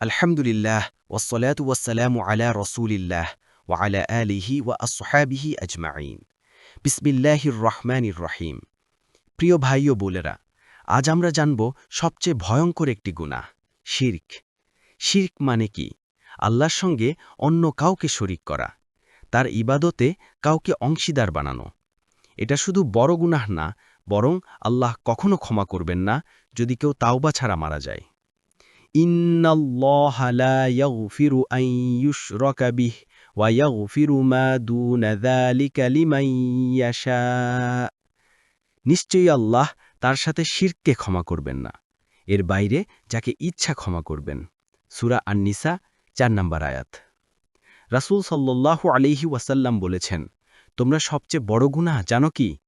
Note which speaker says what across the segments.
Speaker 1: আলহামদুলিল্লাহ ওসলাত ওয়াসালাম আলা রসুলিল্লাহ ওয়ালা আলিহি ওয়া আসহাবিহি আজমাইন বিসমিল্লাহির রহমানির রহিম। প্রিয় ভাই ও বোলেরা আজ আমরা জানব সবচেয়ে ভয়ঙ্কর একটি গুনাহ, শির্ক। শির্ক মানে কি? আল্লাহর সঙ্গে অন্য কাউকে শরিক করা, তার ইবাদতে কাউকে অংশীদার বানানো। এটা শুধু বড় গুনাহ না, বরং আল্লাহ কখনো ক্ষমা করবেন না যদি কেউ তাওবা ছাড়া মারা যায়। মা নিশ্চয়ই আল্লাহ তার সাথে শিরকে ক্ষমা করবেন না। এর বাইরে যাকে ইচ্ছা ক্ষমা করবেন। সুরা আন-নিসা, চার নম্বর আয়াত। রাসূল সাল্লাল্লাহু আলাইহি ওয়াসাল্লাম বলেছেন, তোমরা সবচেয়ে বড় গুনাহ জানো কি?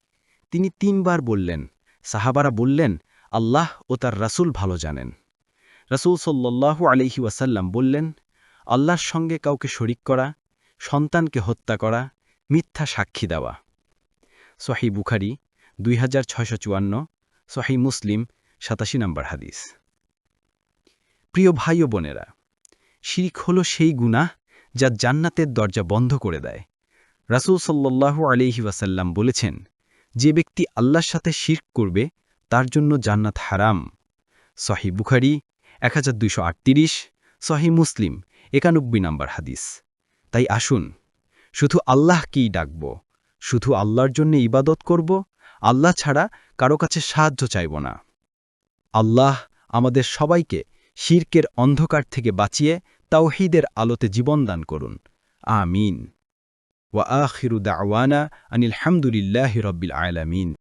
Speaker 1: তিনি তিনবার বললেন। সাহাবারা বললেন, আল্লাহ ও তার রাসূল ভালো জানেন। রাসূল সাল্লাল্লাহু আলাইহি ওয়াসাল্লাম বললেন, আল্লাহর সঙ্গে কাউকে শরিক করা, সন্তানকে হত্যা করা, মিথ্যা সাক্ষী দেওয়া। সহি বুখারি, দুই হাজার ছয়শো চুয়ান্ন সহি মুসলিম, সাতাশি নম্বর হাদিস। প্রিয় ভাই ও বোনেরা, শিরিক হল সেই গুনাহ যা জান্নাতের দরজা বন্ধ করে দেয়। রাসূল সাল্লাল্লাহু আলাইহি ওয়াসাল্লাম বলেছেন, যে ব্যক্তি আল্লাহর সাথে শির্ক করবে, তার জন্য জান্নাত হারাম। সহি বুখারি এক হাজার দুইশো আটত্রিশ, সহি মুসলিম, একানব্বই নম্বর হাদিস। তাই আসুন, শুধু আল্লাহ আল্লাহকেই ডাকব? শুধু আল্লাহর জন্য ইবাদত করব? আল্লাহ ছাড়া কারও কাছে সাহায্য চাইব না। আল্লাহ আমাদের সবাইকে শির্কের অন্ধকার থেকে বাঁচিয়ে তাওহিদের আলোতে জীবনদান করুন। আমিন। ওয়া আখিরু দাওয়ানা আনিল হামদুলিল্লাহি রব্বিল আলামিন।